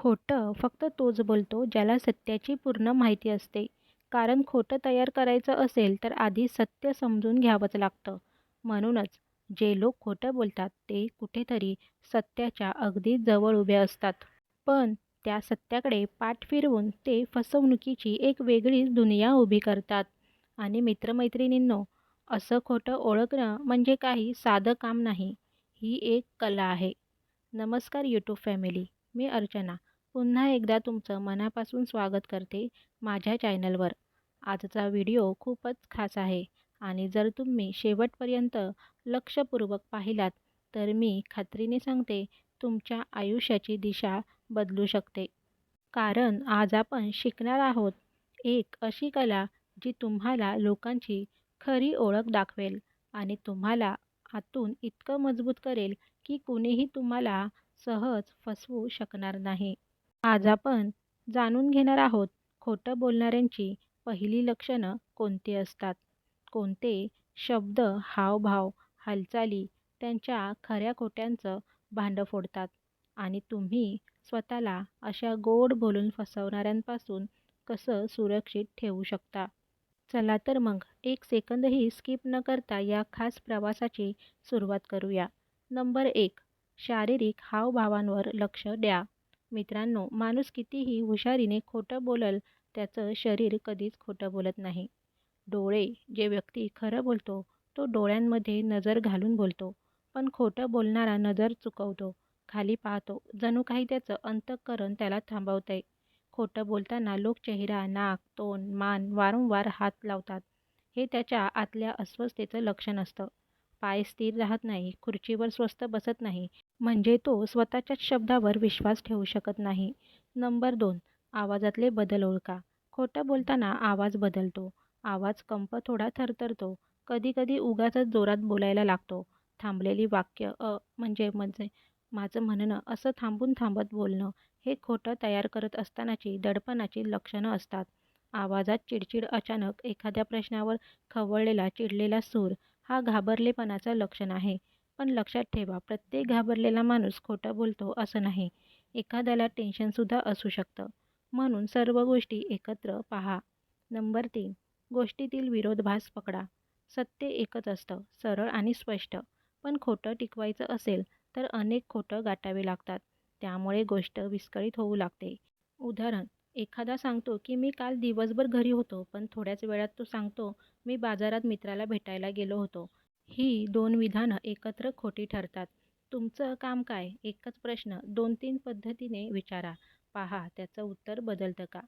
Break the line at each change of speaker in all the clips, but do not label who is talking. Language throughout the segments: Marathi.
खोटं फक्त तोच बोलतो ज्याला सत्याची पूर्ण माहिती असते. कारण खोटं तयार करायचं असेल तर आधी सत्य समजून घ्यावंच लागतं. म्हणूनच जे लोक खोटं बोलतात ते कुठेतरी सत्याच्या अगदी जवळ उभे असतात. पण त्या सत्याकडे पाठ फिरवून ते फसवणुकीची एक वेगळीच दुनिया उभी करतात. आणि मित्रमैत्रिणींनो असं खोटं ओळखणं म्हणजे काही साधं काम नाही. ही एक कला आहे. नमस्कार यूट्यूब फॅमिली. मी अर्चना. पुन्हा एकदा तुमचं मनापासून स्वागत करते माझ्या चॅनलवर. आजचा व्हिडिओ खूपच खास आहे आणि जर तुम्ही शेवटपर्यंत लक्षपूर्वक पाहिलात तर मी खात्रीने सांगते तुमच्या आयुष्याची दिशा बदलू शकते. कारण आज आपण शिकणार आहोत एक अशी कला जी तुम्हाला लोकांची खरी ओळख दाखवेल आणि तुम्हाला आतून इतकं मजबूत करेल की कुणीही तुम्हाला सहज फसवू शकणार नाही. आज आपण जाणून घेणार आहोत खोटं बोलणाऱ्यांची पहिली लक्षणं कोणती असतात, कोणते शब्द, हावभाव, हालचाली त्यांच्या खऱ्या-खोट्यांचं भांडं फोडतात आणि तुम्ही स्वतःला अशा गोड बोलून फसवणाऱ्यांपासून कसं सुरक्षित ठेवू शकता. चला तर मग एक सेकंदही स्किप न करता या खास प्रवासाची सुरुवात करूया. नंबर एक शारीरिक हावभावांवर लक्ष द्या. मित्रांनो, माणूस कितीही हुशारीने खोटं बोलल त्याचं शरीर कधीच खोटं बोलत नाही. डोळे जे व्यक्ती खरं बोलतो तो डोळ्यांमध्ये नजर घालून बोलतो. पण खोटं बोलणारा नजर चुकवतो, खाली पाहतो, जणू काही त्याचं अंतःकरण त्याला थांबवतंय. खोटं बोलताना लोक चेहरा, नाक, तोंड, मान वारंवार हात लावतात. हे त्याच्या आतल्या अस्वस्थतेचं लक्षण असतं. पाय स्थिर राहत नाही, खुर्चीवर स्वस्त बसत नाही म्हणजे तो स्वतःच्याच शब्दावर विश्वास ठेवू शकत नाही. नंबर दोन आवाजातले बदल ओळखा. खोटं बोलताना आवाज बदलतो. आवाज कंप थोडा थरथरतो. कधीकधी उगाच उगाचच जोरात बोलायला लागतो. थांबलेली वाक्य अ म्हणजे म्हणजे माझं म्हणणं असं थांबून थांबत बोलणं हे खोटं तयार करत असतानाची दडपणाची लक्षणं असतात. आवाजात चिडचिड अचानक एखाद्या प्रश्नावर खवळलेला चिडलेला सूर हा घाबरलेपणाचं लक्षण आहे. पण लक्षात ठेवा प्रत्येक घाबरलेला माणूस खोटं बोलतो असं नाही. एखाद्याला टेन्शनसुद्धा असू शकतं. म्हणून सर्व गोष्टी एकत्र पहा. नंबर तीन गोष्टीतील विरोधभास पकडा. सत्य एकच असतं, सरळ आणि स्पष्ट. पण खोटं टिकवायचं असेल तर अनेक खोटं गाठावे लागतात. त्यामुळे गोष्ट विस्कळीत होऊ लागते. उदाहरण एखादा सांगतो की मी काल दिवसभर घरी होतो पण थोड्याच वेळात तो सांगतो मी बाजारात मित्राला भेटायला गेलो होतो. ही दोन विधानं एकत्र खोटी ठरतात. तुमचं काम काय? एकच प्रश्न दोन-तीन पद्धतीने विचारा. पहा त्याचं उत्तर बदलतं का?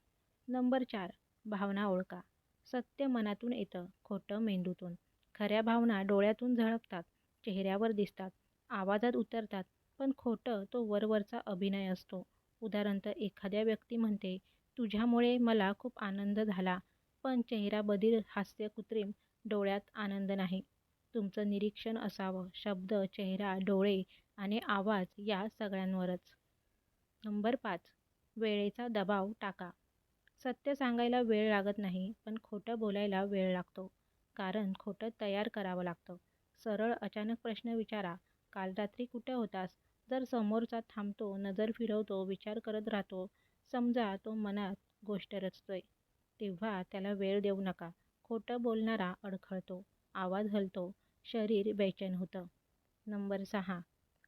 नंबर चार भावना ओळखा. सत्य मनातून येतं, खोटं मेंदूतून. खऱ्या भावना डोळ्यातून झळकतात, चेहऱ्यावर दिसतात, आवाजात उतरतात. पण खोटं तो वरवरचा अभिनय असतो. उदाहरणार्थ एखाद्या व्यक्ती म्हणते तुझ्यामुळे मला खूप आनंद झाला पण चेहरा हास्य कृत्रिम, डोळ्यात आनंद नाही. तुमचं निरीक्षण असावं शब्द, चेहरा, डोळे आणि आवाज या सगळ्यांवरच. नंबर पाच वेळेचा दबाव टाका. सत्य सांगायला वेळ लागत नाही पण खोटं बोलायला वेळ लागतो. कारण खोटं तयार करावं लागतं. सरळ अचानक प्रश्न विचारा, काल रात्री कुठे होतास? जर समोरचा थांबतो, नजर फिरवतो, विचार करत राहतो, समजा तो मनात गोष्ट रचतोय, तेव्हा त्याला वेळ देऊ नका. खोटं बोलणारा अडखळतो, आवाज हलतो, शरीर बेचैन होतं. नंबर सहा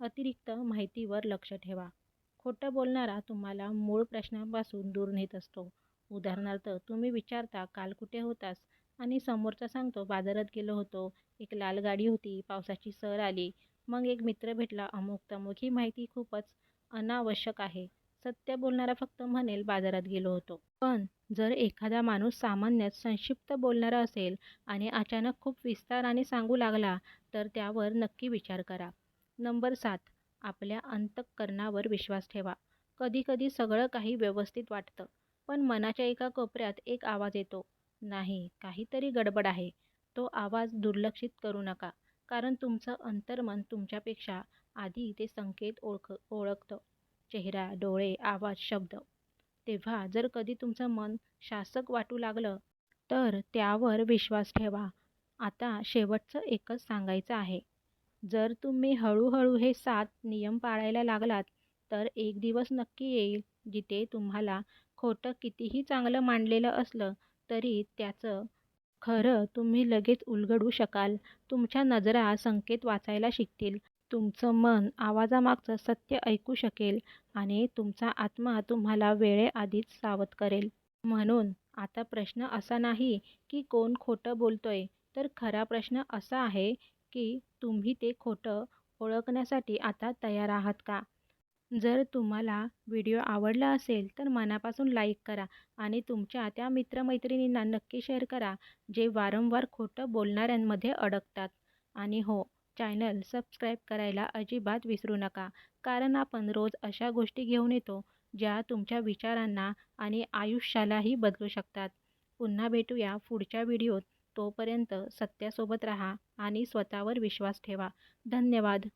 अतिरिक्त माहितीवर लक्ष ठेवा. खोटं बोलणारा तुम्हाला मूळ प्रश्नापासून दूर नेत असतो. उदाहरणार्थ तुम्ही विचारता काल कुठे होतास? आणि समोरचा सांगतो बाजारात गेलो होतो, एक लाल गाडी होती, पावसाची सर आली, मग एक मित्र भेटला अमुक-तमुक ही माहिती खूपच अनावश्यक आहे. सत्य बोलणारा फक्त म्हणेल बाजारात गेलो होतो. पण जर एखादा माणूस सामान्यात संक्षिप्त बोलणारा असेल आणि अचानक खूप विस्ताराने सांगू लागला तर त्यावर नक्की विचार करा. नंबर सात आपल्या अंतःकरणावर विश्वास ठेवा. कधीकधी सगळं काही व्यवस्थित वाटतं पण मनाच्या एका कोपऱ्यात एक आवाज येतो, नाही काहीतरी गडबड आहे. तो आवाज दुर्लक्षित करू नका. कारण तुमचं अंतर्मन तुमच्यापेक्षा आधी ते संकेत ओळख ओळखतं. चेहरा, डोळे, आवाज, शब्द. तेव्हा जर कधी तुमचं मन शासक वाटू लागलं तर त्यावर विश्वास ठेवा. आता शेवटचं एकच सांगायचं आहे. जर तुम्ही हळूहळू हे सात नियम पाळायला लागलात तर एक दिवस नक्की येईल जिथे तुम्हाला खोटं कितीही चांगलं मांडलेलं असलं तरी त्याचं खरं तुम्ही लगेच उलगडू शकाल तुमच्या नजरा संकेत वाचायला शिकतील तुमचं मन आवाजामागचं सत्य ऐकू शकेल आणि तुमचा आत्मा तुम्हाला वेळेआधीच सावध करेल. म्हणून आता प्रश्न असा नाही की कोण खोटं बोलतोय तर खरा प्रश्न असा आहे की तुम्ही ते खोटं ओळखण्यासाठी आता तयार आहात का? जर तुम्हाला व्हिडिओ आवडला असेल तर मनापासून लाईक करा आणि तुमच्या त्या मित्रमैत्रिणींना नक्की शेअर करा जे वारंवार खोटं बोलणाऱ्यांमध्ये अडकतात. आणि हो चॅनल सबस्क्राईब करायला अजिबात विसरू नका. कारण आपण रोज अशा गोष्टी घेऊन येतो ज्या तुमच्या विचारांना आणि आयुष्यालाही बदलू शकतात. पुन्हा भेटूया पुढच्या व्हिडिओत. तोपर्यंत सत्यासोबत राहा आणि स्वतःवर विश्वास ठेवा. धन्यवाद.